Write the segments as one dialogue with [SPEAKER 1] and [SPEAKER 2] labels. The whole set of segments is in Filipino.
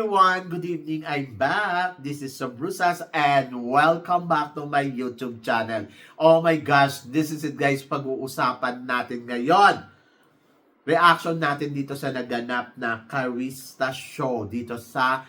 [SPEAKER 1] Everyone! Good evening! I'm back! This is Sabrusas and welcome back to my YouTube channel. Oh my gosh! This is it guys, pag-uusapan natin ngayon. Reaction natin dito sa naganap na Karista Show dito sa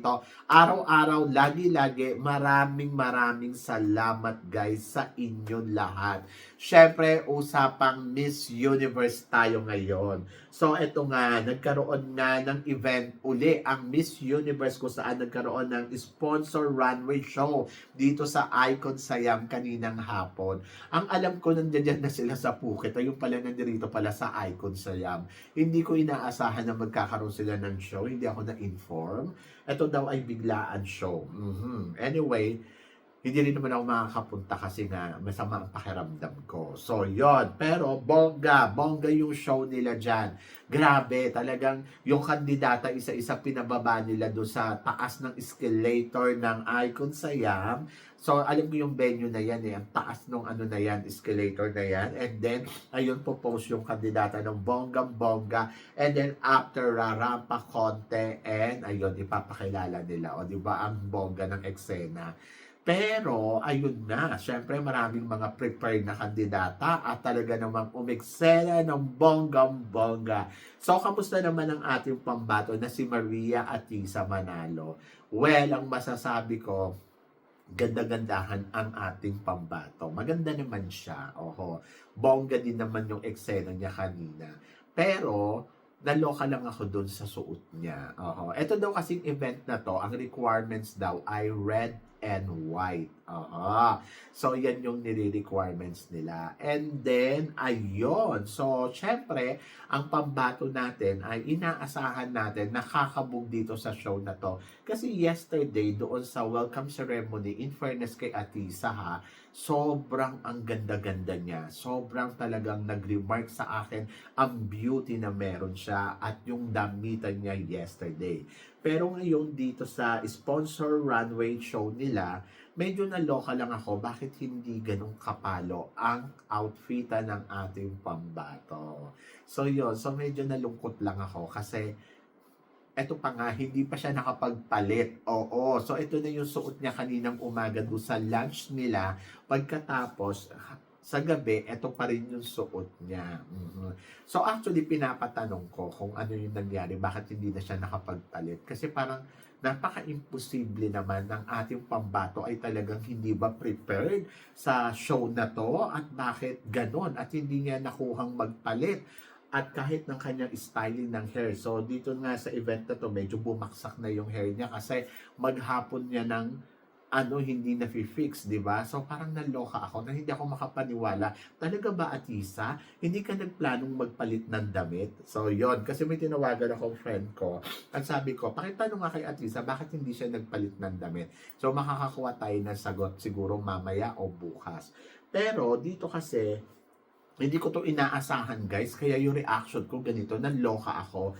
[SPEAKER 1] Araw-araw, lagi-lagi, maraming maraming salamat guys sa inyong lahat. Syempre, usapang Miss Universe tayo ngayon. So, eto nga, nagkaroon nga ng event uli ang Miss Universe kung saan nagkaroon ng sponsor runway show dito sa Icon Sayam kaninang hapon. Ang alam ko, nandiyan na sila sa Phuket. Ayun pala nandirito pala sa Icon Sayam. Hindi ko inaasahan na magkakaroon sila ng show. Hindi ako na-inform. Ito daw ay biglaan show. Mhm. Anyway, hindi rin naman ako makakapunta kasi nga masama ang pakiramdam ko. So, yon Pero, bongga, bongga yung show nila dyan. Grabe, talagang yung kandidata isa-isa pinababa nila doon sa taas ng escalator ng Icon Siam. So, alam mo yung venue na yan eh, ang taas nung ano na yan, escalator na yan. And then, ayun po post yung kandidata ng bonggang-bongga. And then, after rarampa konte, and ayun, ipapakilala nila. O, di ba, ang bongga ng eksena. Pero, ayun na, syempre maraming mga prepared na kandidata at talaga namang umiksela ng bonggang-bongga. So, kamusta naman ang ating pambato na si Maria Atisa Manalo? Well, ang masasabi ko, ganda-gandahan ang ating pambato. Maganda naman siya. Oho. Bongga din naman yung eksena niya kanina. Pero, naloka lang ako doon sa suot niya. Oho. Ito daw kasing event na to, ang requirements daw ay red and white. Aha. So, yan yung nire-requirements nila. And then, ayun. So, syempre, ang pambato natin ay inaasahan natin nakakabog dito sa show na to. Kasi yesterday, doon sa welcome ceremony, in fairness kay Atisa ha, sobrang ang ganda-ganda niya. Sobrang talagang nag-remark sa akin ang beauty na meron siya at yung damitan niya yesterday. Pero ngayon dito sa sponsor runway show nila, medyo naloka lang ako bakit hindi ganun kapalo ang outfitan ng ating pambato. So yun, so medyo nalungkot lang ako kasi eto pa nga, hindi pa siya nakapagpalit. Oo, so ito na yung suot niya kaninang umaga doon sa lunch nila. Pagkatapos, sa gabi, eto pa rin yung suot niya. Mhm. So actually, pinapatanong ko kung ano yung nangyari, bakit hindi na siya nakapagpalit. Kasi parang napaka-imposible naman ng ating pambato ay talagang hindi ba prepared sa show na to at bakit ganon at hindi niya nakuhang magpalit at kahit ng kanyang styling ng hair. So dito nga sa event na to, medyo bumaksak na yung hair niya kasi maghapon niya ng ano hindi na fix, 'di ba? So parang naloka ako na hindi ako makapaniwala. Talaga ba Atisa, hindi ka nagplanong magpalit ng damit? So 'yon, kasi may tinawagan akong friend ko. At sabi ko, pakitanong nga kay Atisa, bakit hindi siya nagpalit ng damit? So makakakuha tayo ng sagot siguro mamaya o bukas. Pero dito kasi hindi ko to inaasahan guys, kaya yung reaction ko ganito, naloka ako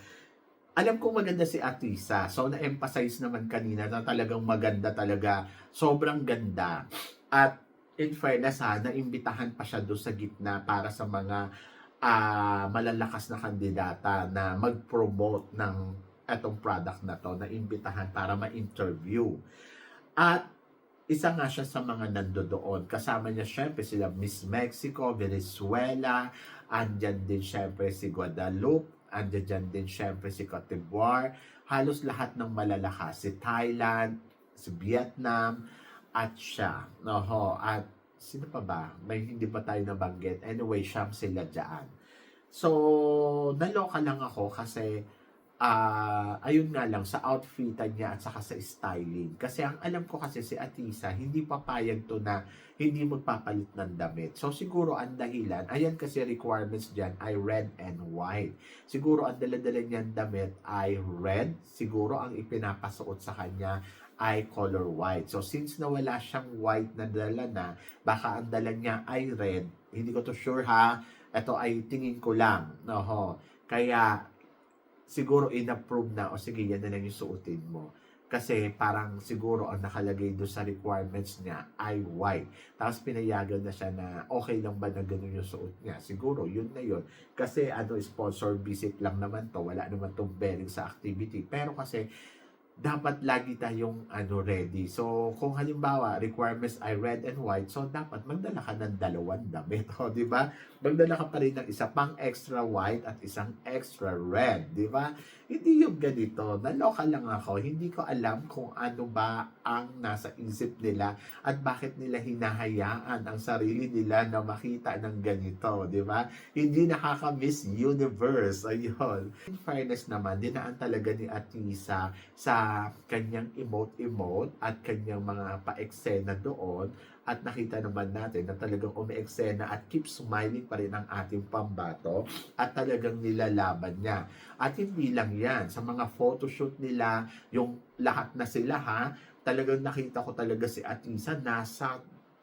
[SPEAKER 1] alam ko maganda si Atisa. So, na-emphasize naman kanina na talagang maganda talaga. Sobrang ganda. At in fairness ha, naimbitahan pa siya doon sa gitna para sa mga ah, malalakas na kandidata na mag-promote ng etong product na to, na imbitahan para ma-interview. At isa nga siya sa mga nando doon. Kasama niya syempre sila Miss Mexico, Venezuela, andyan din syempre si Guadalupe, andyan dyan din syempre si Cote d'Ivoire, halos lahat ng malalakas, si Thailand, si Vietnam, at siya. Noho, at sino pa ba? May hindi pa tayo nabanggit. Anyway, siyam sila dyan. So, naloka lang ako kasi ah ayun nga lang, sa outfitan niya at saka sa styling. Kasi ang alam ko kasi si Atisa, hindi papayag to na hindi magpapalit ng damit. So siguro ang dahilan, ayan kasi requirements dyan ay red and white. Siguro ang daladala niyan damit ay red. Siguro ang ipinapasuot sa kanya ay color white. So since nawala siyang white na dala na, baka ang dala niya ay red. Hindi ko to sure ha. Ito ay tingin ko lang. No, Kaya siguro in-approve na o sige yan na lang yung suotin mo. Kasi parang siguro ang nakalagay doon sa requirements niya ay white. Tapos pinayagan na siya na okay lang ba na ganun yung suot niya. Siguro yun na yun. Kasi ano, sponsor visit lang naman to. Wala naman tong bearing sa activity. Pero kasi dapat lagi tayong ano ready. So, kung halimbawa requirements ay red and white, so dapat magdala ka ng dalawang damit, o di ba? Magdala ka pa rin ng isa pang extra white at isang extra red, di ba? Hindi yung ganito. Naloka lang ako. Hindi ko alam kung ano ba ang nasa isip nila at bakit nila hinahayaan ang sarili nila na makita ng ganito, di ba? Hindi nakaka-miss universe. Ayun. In fairness naman, dinaan talaga ni Atisa sa kanyang emote-emote at kanyang mga pa-eksena doon at nakita naman natin na talagang umi-eksena at keep smiling pa rin ang ating pambato at talagang nilalaban niya. At hindi lang yan, sa mga photoshoot nila, yung lahat na sila ha, talagang nakita ko talaga si Atisa nasa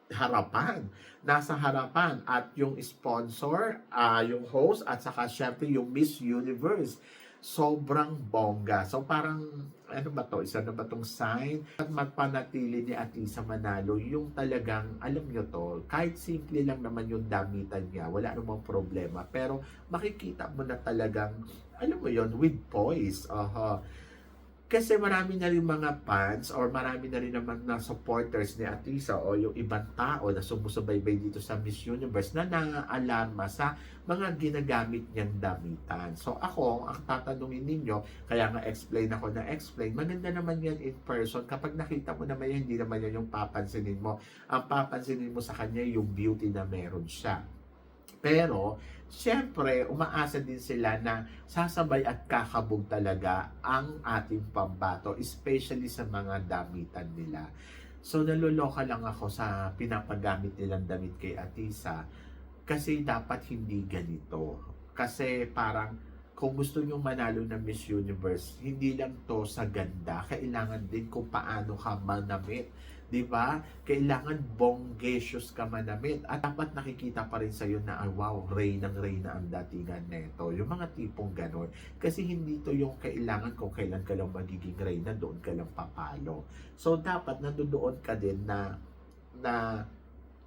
[SPEAKER 1] harapan. Nasa harapan. At yung sponsor, ah yung host, at saka syempre yung Miss Universe sobrang bongga. So parang, ano ba to? Isa na ba tong sign? At magpanatili ni Atisa Manalo yung talagang, alam nyo to, kahit simple lang naman yung damitan niya, wala namang problema. Pero makikita mo na talagang, alam mo yon with poise. Aha. Kasi marami na rin mga fans or marami na rin naman na supporters ni Atisa o yung ibang tao na sumusubaybay dito sa Miss Universe na naaalarma sa mga ginagamit niyang damitan. So ako, ang tatanungin ninyo, kaya nga explain ako na explain, maganda naman yan in person. Kapag nakita mo naman yan, hindi naman yan yung papansinin mo. Ang papansinin mo sa kanya yung beauty na meron siya. Pero, syempre, umaasa din sila na sasabay at kakabog talaga ang ating pambato, especially sa mga damitan nila. So, naluloka lang ako sa pinapagamit nilang damit kay Atisa kasi dapat hindi ganito. Kasi parang kung gusto nyo manalo ng Miss Universe, hindi lang to sa ganda, kailangan din kung paano ka manamit 'di ba? Kailangan bonggesious ka manamit at dapat nakikita pa rin sa iyo na ah, wow, ray ng ray na ang datingan nito. Yung mga tipong ganon. Kasi hindi to yung kailangan kung kailan ka lang magiging ray na doon ka lang papalo. So dapat nandoon ka din na na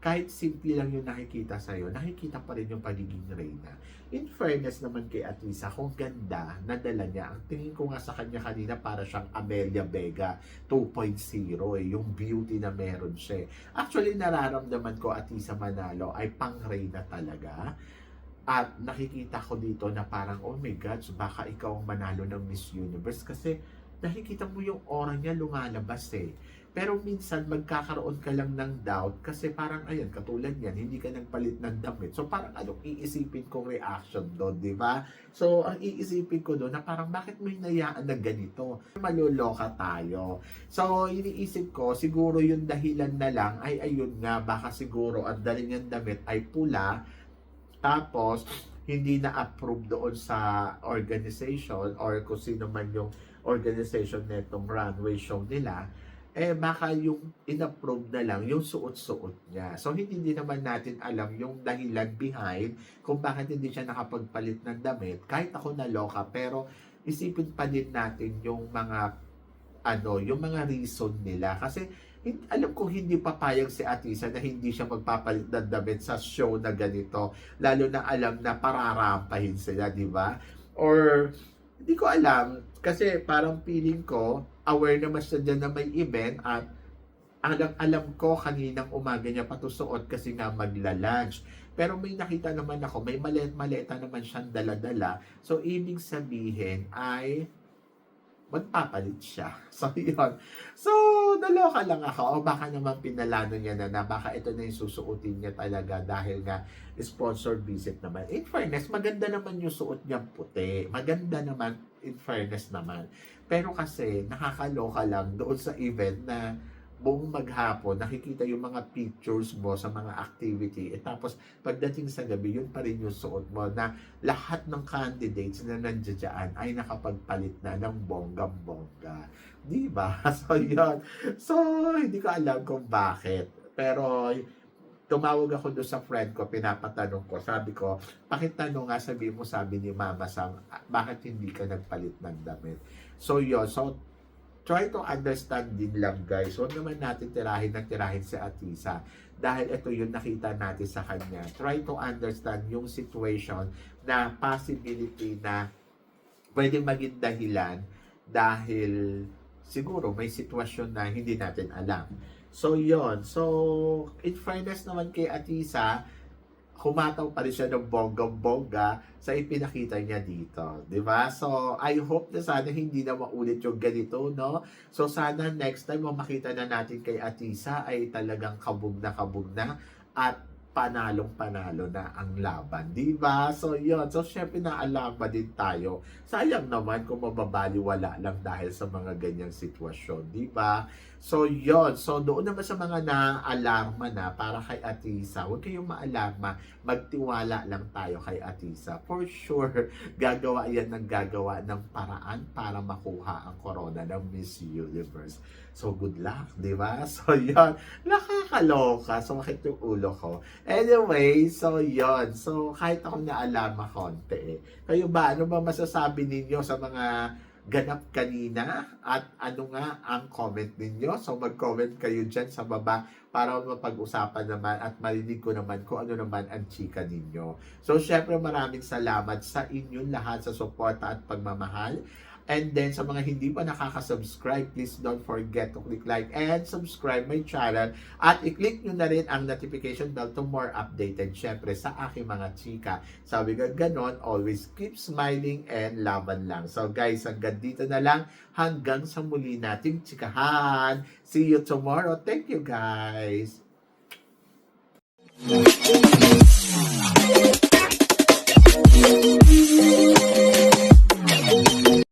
[SPEAKER 1] kahit simple lang yung nakikita sa'yo, nakikita pa rin yung pagiging reyna. In fairness naman kay Atisa, kung ganda, nadala niya. Ang tingin ko nga sa kanya kanina, para siyang Amelia Vega 2.0, eh, yung beauty na meron siya. Actually, nararamdaman ko Atisa Manalo ay pang reyna talaga. At nakikita ko dito na parang, oh my God, baka ikaw ang manalo ng Miss Universe kasi nakikita mo yung aura niya lumalabas eh. Pero minsan magkakaroon ka lang ng doubt kasi parang ayan, katulad yan, hindi ka nagpalit ng damit. So parang anong iisipin kong reaction doon, di ba? So ang iisipin ko doon na parang bakit may nayaan na ganito? Maluloka tayo. So iniisip ko, siguro yung dahilan na lang ay ayun nga, baka siguro ang dali niyang damit ay pula, tapos hindi na approve doon sa organization or kung sino man yung organization netong runway show nila eh baka yung inapprove na lang yung suot-suot niya. So hindi din naman natin alam yung dahilan behind kung bakit hindi siya nakapagpalit ng damit. Kahit ako naloka pero isipin pa din natin yung mga ano, yung mga reason nila kasi alam ko hindi papayag si Atisa na hindi siya magpapalit ng damit sa show na ganito. Lalo na alam na pararampahin sila, di ba? Or hindi ko alam kasi parang feeling ko aware naman siya dyan na may event at alam, alam ko kaninang umaga niya patusuot kasi nga magla-lunch. Pero may nakita naman ako, may malet maleta naman siyang dala-dala. So, ibig sabihin ay magpapalit siya. So, yun. So, naloka lang ako. O baka naman pinalano niya na na baka ito na yung susuotin niya talaga dahil nga sponsored visit naman. In fairness, maganda naman yung suot niyang puti. Maganda naman, in fairness naman. Pero kasi, nakakaloka lang doon sa event na buong maghapon, nakikita yung mga pictures mo sa mga activity. Eh, tapos, pagdating sa gabi, yun pa rin yung suot mo na lahat ng candidates na nandiyan ay nakapagpalit na ng bonggang-bongga. Di ba? So, yun. So, hindi ko alam kung bakit. Pero, tumawag ako doon sa friend ko, pinapatanong ko, sabi ko, pakitanong nga, sabi mo, sabi ni Mama Sam, "Ah, bakit hindi ka nagpalit ng damit? So, yun. So, try to understand din lang, guys. Huwag naman natin tirahin ng tirahin si Atisa. Dahil ito yung nakita natin sa kanya. Try to understand yung situation na possibility na pwede maging dahilan dahil siguro may sitwasyon na hindi natin alam. So, yon So, in fairness naman kay Atisa, humataw pa rin siya ng bonggang-bongga sa ipinakita niya dito. 'di ba So, I hope na sana hindi na maulit yung ganito, no? So, sana next time makita na natin kay Atisa ay talagang kabog na kabog na at panalong panalo na ang laban, 'di ba? So, yon So, syempre naalarma din tayo. Sayang naman kung mababaliwala lang dahil sa mga ganyang sitwasyon, 'di ba? So, yon So, doon naman sa mga na-alarma na para kay Atisa, huwag kayong maalarma. Magtiwala lang tayo kay Atisa. For sure, gagawa yan ng gagawa ng paraan para makuha ang corona ng Miss Universe. So, good luck, di ba? So, yon Nakakaloka. Sumakit yung ulo ko. Anyway, so yon So, kahit ako na-alarma konti eh. Kayo ba, ano ba masasabi ninyo sa mga ganap kanina at ano nga ang comment ninyo. So mag-comment kayo dyan sa baba para mapag-usapan naman at marinig ko naman kung ano naman ang chika ninyo. So syempre maraming salamat sa inyong lahat sa suporta at pagmamahal. And then, sa mga hindi pa nakaka-subscribe, please don't forget to click like and subscribe my channel. At i-click nyo na rin ang notification bell to more updated, syempre, sa aking mga chika. Sabi ko ganon, always keep smiling and laban lang. So guys, hanggang dito na lang. Hanggang sa muli nating chikahan. See you tomorrow. Thank you guys. Thank you.